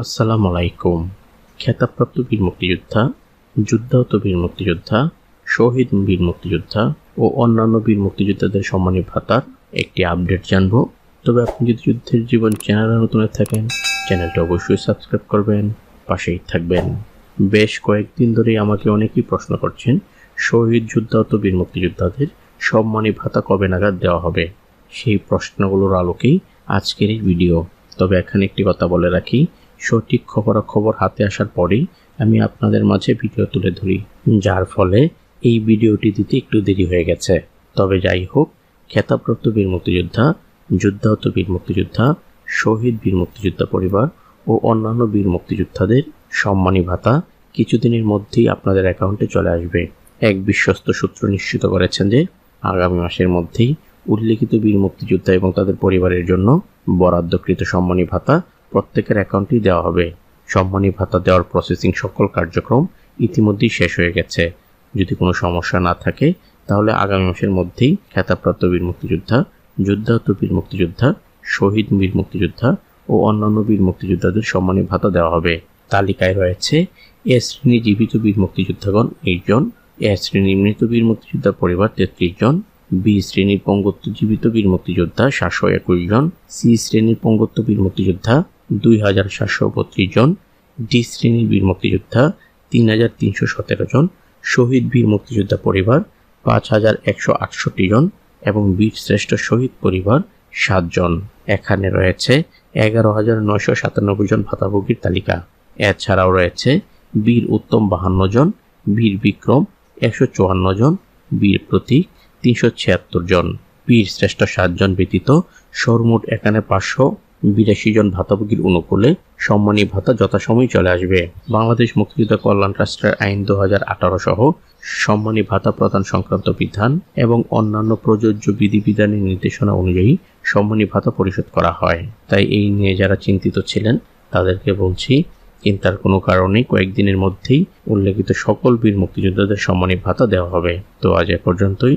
আসসালামু আলাইকুম খেতাবপ্রাপ্ত বীর মুক্তিযোদ্ধা, যুদ্ধাহত বীর মুক্তিযোদ্ধা, শহীদ বীর মুক্তিযোদ্ধা ও অন্যান্য বীর মুক্তিযোদ্ধাদের সম্মানী ভাতার একটি আপডেট জানব। তবে আপনি যদি যুদ্ধের জীবন চ্যানেলে নতুন থাকেন, চ্যানেলটা অবশ্যই সাবস্ক্রাইব করবেন, পাশেই থাকবেন। বেশ কয়েকদিন ধরেই আমাকে অনেকেই প্রশ্ন করছেন, শহীদ, যুদ্ধাহত বীর মুক্তিযোদ্ধাদের সম্মানী ভাতা কবে নাগাদ দেওয়া হবে? সেই প্রশ্নগুলোর আলোকেই আজকের এই ভিডিও। তবে এখানে একটি কথা বলে রাখি সঠিক খবরাখবর হাতে আসার পরেই আমি আপনাদের মাঝে ভিডিও তুলে ধরি, যার ফলে এই ভিডিওটি দিতে একটু দেরি হয়ে গেছে। তবে যাই হোক খেতাবপ্রাপ্ত বীর মুক্তিযোদ্ধা, যুদ্ধাহত বীর মুক্তিযোদ্ধা, শহীদ বীর মুক্তিযোদ্ধা পরিবার ও অন্যান্য বীর মুক্তিযোদ্ধাদের সম্মানী ভাতা কিছুদিনের মধ্যেই আপনাদের অ্যাকাউন্টে চলে আসবে। এক বিশ্বস্ত সূত্র নিশ্চিত করেছেন যে, আগামী মাসের মধ্যেই উল্লেখিত বীর মুক্তিযোদ্ধা এবং তাদের পরিবারের জন্য বরাদ্দকৃত সম্মানী ভাতা প্রত্যেকের অ্যাকাউন্টেই দেওয়া হবে। সম্মানী ভাতা দেওয়ার প্রসেসিং সকল কার্যক্রম ইতিমধ্যেই শেষ হয়ে গেছে। যদি কোনো সমস্যা না থাকে, তাহলে আগামী মাসের মধ্যেই খেতাবপ্রাপ্ত বীর মুক্তিযোদ্ধা, যুদ্ধাহত বীর মুক্তিযোদ্ধা, শহীদ বীর মুক্তিযোদ্ধা ও অন্যান্য বীর মুক্তিযোদ্ধাদের সম্মানী ভাতা দেওয়া হবে। তালিকায় রয়েছে, এ শ্রেণি জীবিত বীর মুক্তিযোদ্ধাগণ এইট জন এ শ্রেণি মৃত বীর মুক্তিযোদ্ধা পরিবার তেত্রিশ জন বি শ্রেণির পঙ্গত্ব জীবিত বীর মুক্তিযোদ্ধা সাতশো একুশ জন, সি শ্রেণির পঙ্গত্ব বীর মুক্তিযোদ্ধা দুই হাজার সাতশো বত্রিশ জন, ডি শ্রেণির বীর মুক্তিযোদ্ধা তিন হাজার তিনশো সতেরো জন, শহীদ বীর মুক্তিযোদ্ধা পরিবার পাঁচ হাজার একশো আটষট্টি জন এবং বীর শ্রেষ্ঠ শহীদ পরিবার সাতজন এখানে রয়েছে এগারো হাজার নয়শো সাতানব্বই জন ভাতাভোগীর তালিকা। এছাড়াও রয়েছে বীর উত্তম বাহান্ন জন, বীর বিক্রম একশো চুয়ান্ন জন, বীর প্রতীক তিনশো ছিয়াত্তর জন। বীর শ্রেষ্ঠ সাতজন ব্যতীত সর্বমোট এখানে পাঁচশো, বিরাশি জন ভাতাভোগীর অনুকূলে সম্মানী ভাতা যথাসময়ে চলে আসবে। বাংলাদেশ মুক্তিযোদ্ধা কল্যাণ ট্রাস্টের আইন দু হাজার আঠারো সহ সম্মানী ভাতা প্রদান সংক্রান্ত বিধান এবং অন্যান্য প্রযোজ্য বিধিবিধানের নির্দেশনা অনুযায়ী সম্মানী ভাতা পরিশোধ করা হয়। তাই এই নিয়ে যারা চিন্তিত ছিলেন, তাদেরকে বলছি, চিন্তার কোনো কারণেই কয়েকদিনের মধ্যেই উল্লেখিত সকল বীর মুক্তিযোদ্ধাদের সম্মানী ভাতা দেওয়া হবে। তো আজ এ পর্যন্তই।